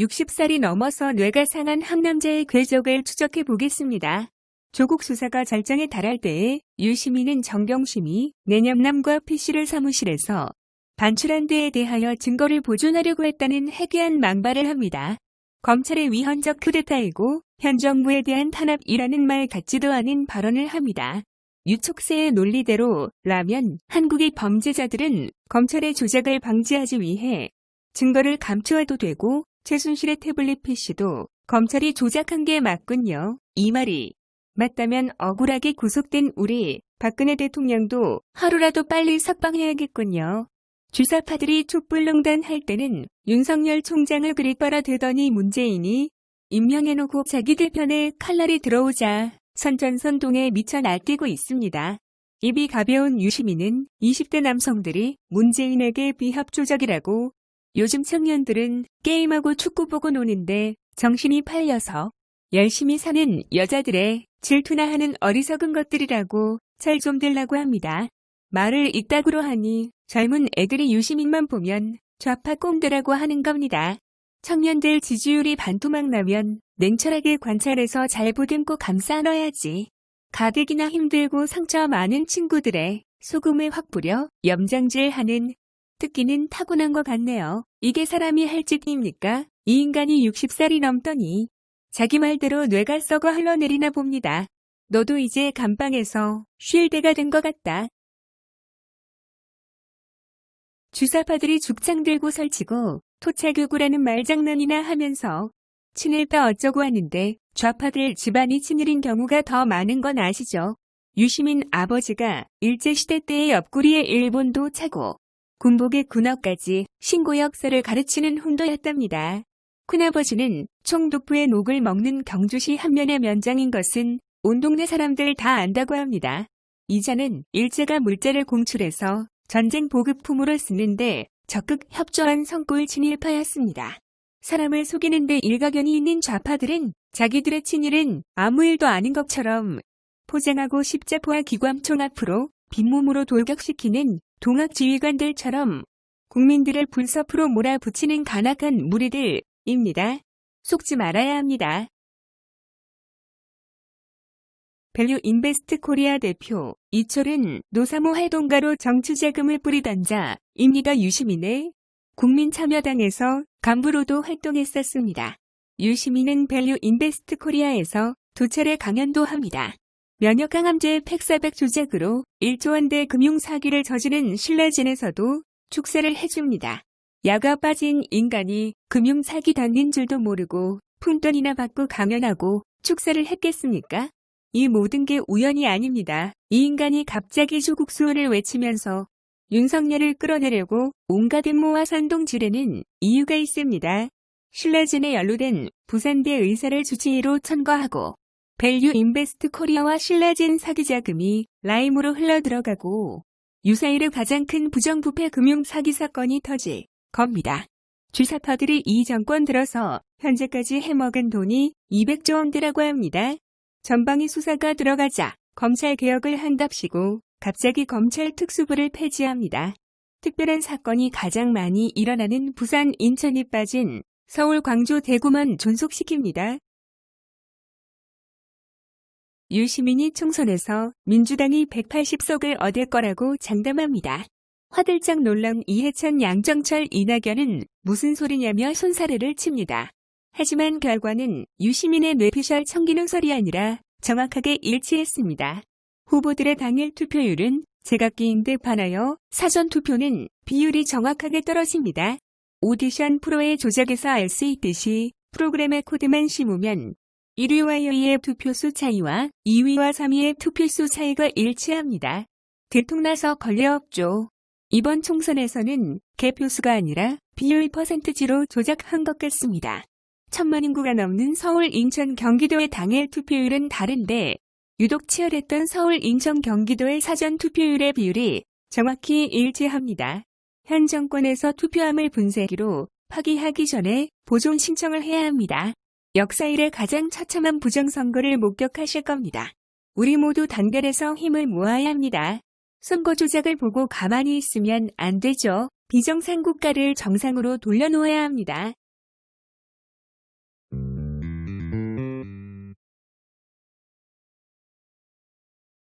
60살이 넘어서 뇌가 상한 한 남자의 궤적을 추적해 보겠습니다. 조국 수사가 절정에 달할 때에 유시민은 정경심이 내년남과 PC를 사무실에서 반출한 데에 대하여 증거를 보존하려고 했다는 해괴한 망발을 합니다. 검찰의 위헌적 쿠데타이고 현 정부에 대한 탄압이라는 말 같지도 않은 발언을 합니다. 유촉세의 논리대로 라면 한국의 범죄자들은 검찰의 조작을 방지하기 위해 증거를 감추어도 되고 최순실의 태블릿 PC도 검찰이 조작한 게 맞군요. 이 말이 맞다면 억울하게 구속된 우리 박근혜 대통령도 하루라도 빨리 석방해야겠군요. 주사파들이 촛불농단 할 때는 윤석열 총장을 그리 빨아대더니 문재인이 임명해놓고 자기들 편에 칼날이 들어오자 선전선동에 미쳐 날뛰고 있습니다. 입이 가벼운 유시민은 20대 남성들이 문재인에게 비합조적이라고 요즘 청년들은 게임하고 축구 보고 노는데 정신이 팔려서 열심히 사는 여자들의 질투나 하는 어리석은 것들이라고 잘좀 들라고 합니다. 말을 이따구로 하니 젊은 애들이 유시민만 보면 좌파 꽁드라고 하는 겁니다. 청년들 지지율이 반토막 나면 냉철하게 관찰해서 잘 보듬고 감싸 안아야지. 가뜩이나 힘들고 상처 많은 친구들의 소금을 확 뿌려 염장질하는 특기는 타고난 것 같네요. 이게 사람이 할 짓입니까? 이 인간이 60살이 넘더니 자기 말대로 뇌가 썩어 흘러내리나 봅니다. 너도 이제 감방에서 쉴 때가 된 것 같다. 주사파들이 죽창 들고 설치고 토착교구라는 말장난이나 하면서 친일파 어쩌고 하는데 좌파들 집안이 친일인 경우가 더 많은 건 아시죠? 유시민 아버지가 일제시대 때의 옆구리에 일본도 차고 군복의 군어까지 신고 역사를 가르치는 훈도였답니다. 큰아버지는 총독부의 녹을 먹는 경주시 한면의 면장인 것은 온 동네 사람들 다 안다고 합니다. 이자는 일제가 물자를 공출해서 전쟁 보급품으로 쓰는데 적극 협조한 성골 친일파였습니다. 사람을 속이는 데 일가견이 있는 좌파들은 자기들의 친일은 아무 일도 아닌 것처럼 포장하고 십자포와 기관총 앞으로 빈몸으로 돌격시키는 동학 지휘관들처럼 국민들을 불섭으로 몰아붙이는 간악한 무리들입니다. 속지 말아야 합니다. 밸류 인베스트 코리아 대표 이철은 노사모 활동가로 정치자금을 뿌리던 자입니다. 유시민의 국민참여당에서 간부로도 활동했었습니다. 유시민은 밸류 인베스트 코리아에서 두 차례 강연도 합니다. 면역강암제 팩사백 조작으로 1조 원대 금융 사기를 저지른 신라진에서도 축사를 해줍니다. 야가 빠진 인간이 금융 사기 당긴 줄도 모르고 푼돈이나 받고 강연하고 축사를 했겠습니까? 이 모든 게 우연이 아닙니다. 이 인간이 갑자기 조국 수호를 외치면서 윤석열을 끌어내려고 온갖 음모와 선동 지르는 이유가 있습니다. 신라진에 연루된 부산대 의사를 주치의로 천거하고 밸류 인베스트 코리아와 신라진 사기 자금이 라임으로 흘러들어가고 유사일의 가장 큰 부정부패 금융 사기 사건이 터질 겁니다. 주사파들이 이 정권 들어서 현재까지 해먹은 돈이 200조 원대라고 합니다. 전방위 수사가 들어가자 검찰 개혁을 한답시고 갑자기 검찰 특수부를 폐지합니다. 특별한 사건이 가장 많이 일어나는 부산, 인천이 빠진 서울, 광주, 대구만 존속시킵니다. 유시민이 총선에서 민주당이 180석을 얻을 거라고 장담합니다. 화들짝 놀란 이해찬 양정철 이낙연은 무슨 소리냐며 손사래를 칩니다. 하지만 결과는 유시민의 뇌피셜 청기능설이 아니라 정확하게 일치했습니다. 후보들의 당일 투표율은 제각기인 듯 반하여 사전 투표는 비율이 정확하게 떨어집니다. 오디션 프로의 조작에서 알 수 있듯이 프로그램의 코드만 심으면 1위와 2위의 투표수 차이와 2위와 3위의 투표수 차이가 일치합니다. 들통나서 걸려 없죠. 이번 총선에서는 개표수가 아니라 비율 퍼센트지로 조작한 것 같습니다. 천만 인구가 넘는 서울, 인천, 경기도의 당일 투표율은 다른데 유독 치열했던 서울, 인천, 경기도의 사전 투표율의 비율이 정확히 일치합니다. 현 정권에서 투표함을 분쇄기로 파기하기 전에 보존 신청을 해야 합니다. 역사 일의 가장 처참한 부정선거를 목격하실 겁니다. 우리 모두 단결해서 힘을 모아야 합니다. 선거 조작을 보고 가만히 있으면 안 되죠. 비정상 국가를 정상으로 돌려놓아야 합니다.